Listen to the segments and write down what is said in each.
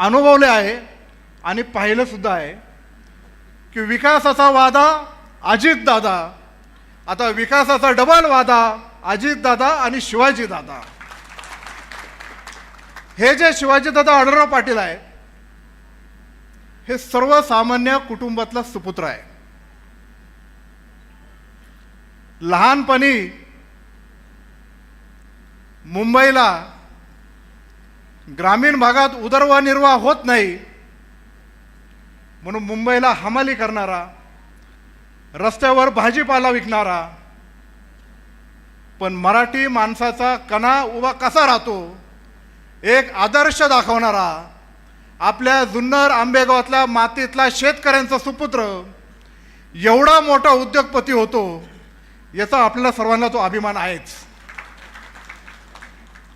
अनुभवले आहे आणि पाहिलं सुद्धा आहे की विकासाचा वादा अजितदादा आता विकासाचा डबल वादा अजितदादा आणि शिवाजीदादा हे जे शिवाजीदादा आढळराव पाटील आहे हे सर्वसामान्य कुटुंबातला सुपुत्र आहे. लहानपणी मुंबईला ग्रामीण भागात उदरनिर्वाह होत नाही. म्हणून मुंबईला हमाली करणारा रस्त्यावर भाजीपाला विकणारा पण मराठी माणसाचा कणा उभा कसा राहतो एक आदर्श दाखवणारा आपल्या जुन्नर आंबेगावातल्या मातीतला शेतकऱ्यांचा सुपुत्र एवढा मोठा उद्योगपती होतो याचा आपल्याला सर्वांना तो अभिमान आहेच.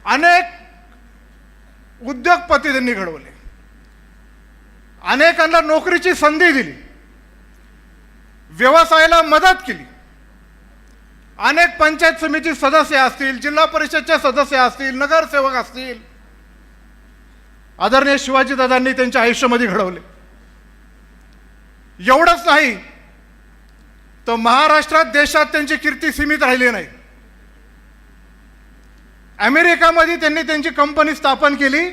अनेक उद्योगपती त्यांनी घडवले. अनेकांना नोकरीची संधी दिली. व्यवसायाला मदत केली. अनेक पंचायत समिती सदस्य असतील जिल्हा परिषदचे सदस्य असतील नगरसेवक असतील. आदरणीय शिवाजीदादांनी त्यांच्या आयुष्यामध्ये घडवले. एवढंच नाही तर महाराष्ट्रात देशात त्यांची कीर्ती सीमित राहिली नाही. अमेरिकामध्ये त्यांनी त्यांची कंपनी स्थापन केली.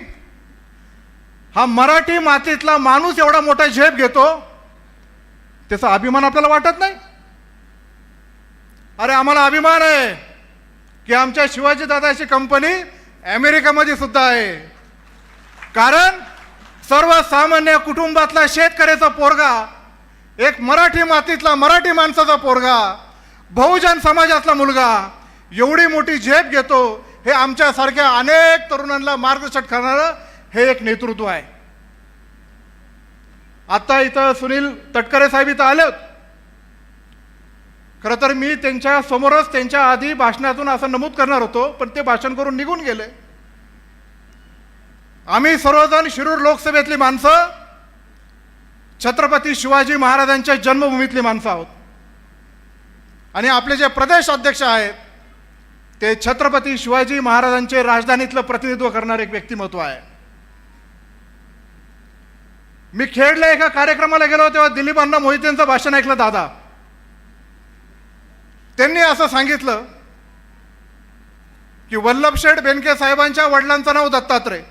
हा मराठी मातीतला माणूस एवढा मोठा झेप घेतो त्याचा अभिमान आपल्याला वाटत नाही. अरे आम्हाला अभिमान आहे की आमच्या शिवाजी दादाची कंपनी अमेरिकामध्ये सुद्धा आहे. कारण सर्वसामान्य कुटुंबातला शेतकऱ्याचा पोरगा एक मराठी मातीतला मराठी माणसाचा पोरगा बहुजन समाजातला मुलगा एवढी मोठी झेप घेतो हे आमच्यासारख्या अनेक तरुणांना मार्गदर्शन करणारं हे एक नेतृत्व आहे. आता इथं सुनील तटकरे साहेब इथं आले होते खरं तर मी त्यांच्या समोरच त्यांच्या आधी भाषणातून असं नमूद करणार होतो पण ते भाषण करून निघून गेले. आम्ही सर्वजण शिरूर लोकसभेतली माणसं छत्रपती शिवाजी महाराजांच्या जन्मभूमीतली माणसं आहोत. आणि आपले जे प्रदेश अध्यक्ष आहेत ते छत्रपती शिवाजी महाराजांचे राजधानीतलं प्रतिनिधित्व करणारे एक व्यक्तिमत्व आहे. मी खेडला एका कार्यक्रमाला गेलो तेव्हा दिलीप अण्णा मोहितेंचं भाषण ऐकलं दादा. त्यांनी असं सांगितलं की वल्लभशेठ बेनके साहेबांच्या वडिलांचं नाव दत्तात्रय.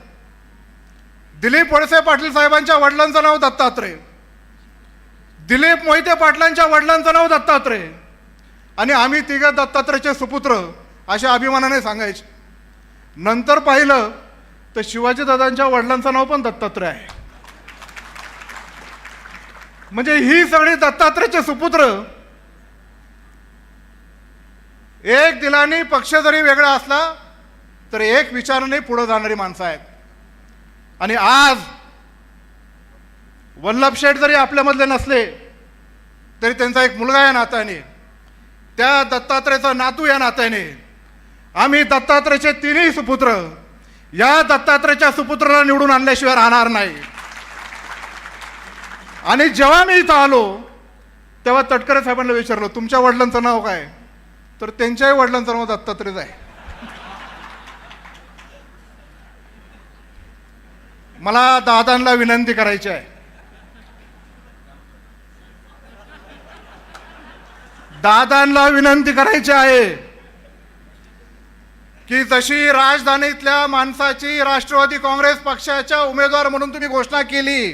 दिलीप वळसे पाटील साहेबांच्या वडिलांचं नाव दत्तात्रय. दिलीप मोहिते पाटलांच्या वडिलांचं नाव दत्तात्रय. आणि आम्ही तिघं दत्तात्रयचे सुपुत्र अशा अभिमानाने सांगायचे. नंतर पाहिलं तर शिवाजी दादांच्या वडिलांचं नाव पण दत्तात्रय आहे. म्हणजे ही सगळी दत्तात्रयचे सुपुत्र एक दिलाने पक्ष जरी वेगळा असला तर एक विचाराने पुढे जाणारी माणसं आहेत. आणि आज वल्लभ शेठ जरी आपल्यामधले नसले तरी त्यांचा एक मुलगा या नात्याने त्या दत्तात्रयचा नातू या नात्याने आम्ही दत्तात्रयचे तिन्ही सुपुत्र या दत्तात्रयच्या सुपुत्राला निवडून आणल्याशिवाय राहणार नाही. आणि जेव्हा मी इथं आलो तेव्हा तटकरे साहेबांना विचारलं तुमच्या वडिलांचं नाव काय? तर त्यांच्याही वडिलांचं नाव दत्तात्रयच आहे. मला दादांना विनंती करायची आहे. दादांना विनंती करायची आहे की जशी राजधानीतल्या माणसाची राष्ट्रवादी काँग्रेस पक्षाच्या उमेदवार म्हणून तुम्ही घोषणा केली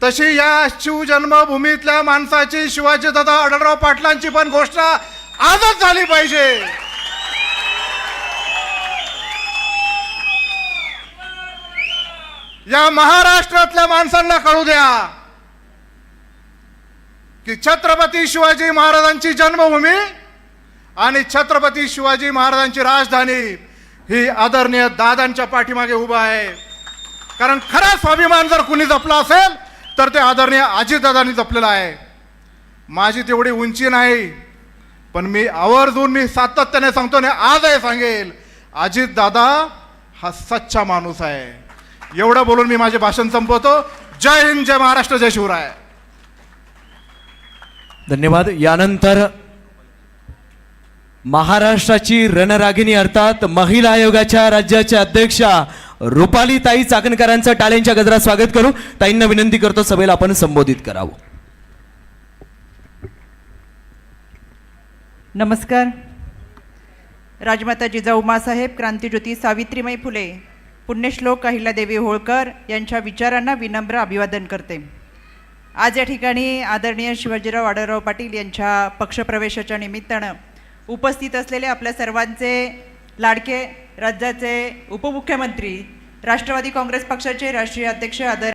तशी या शिवजन्मभूमीतल्या माणसाची शिवाजी दादा अडरराव पाटलांची पण घोषणा आजच झाली पाहिजे. या महाराष्ट्रातल्या माणसांना कळू द्या की छत्रपती शिवाजी महाराजांची जन्मभूमी आणि छत्रपती शिवाजी महाराजांची राजधानी ही आदरणीय दादांच्या पाठीमागे उभा आहे. कारण खरा स्वाभिमान जर कुणी जपला असेल तर ते आदरणीय आजीदादांनी जपलेलं आहे. माझी तेवढी उंची नाही पण मी आवर्जून मी सातत्याने सांगतो आणि आजही सांगेल अजितदादा हा सच्चा माणूस आहे. एवढं बोलून मी माझे भाषण संपवतो. जय हिंद जय महाराष्ट्र जय शिवराय. धन्यवाद. यानंतर महाराष्ट्राची रणरागिणी अर्थात महिला आयोगाच्या राज्याच्या अध्यक्षा रुपाली ताई चाकणकरांचं टाळ्यांच्या गजरात स्वागत करू. ताईंना विनंती करतो सभेला आपण संबोधित करावं. नमस्कार. राजमाता जिजाऊ मासाहेब क्रांतीज्योती सावित्रीमाई फुले पुण्यश्लोक अहिल्यादेवी होळकर यांच्या विचारांना विनम्र अभिवादन करते. आज या ठिकाणी आदरणीय शिवाजीराव आढळराव पाटील यांच्या पक्षप्रवेशाच्या निमित्तानं उपस्थित असलेले आपल्या सर्वांचे लाडके राज्याचे उपमुख्यमंत्री राष्ट्रवादी काँग्रेस पक्षाचे राष्ट्रीय अध्यक्ष आदर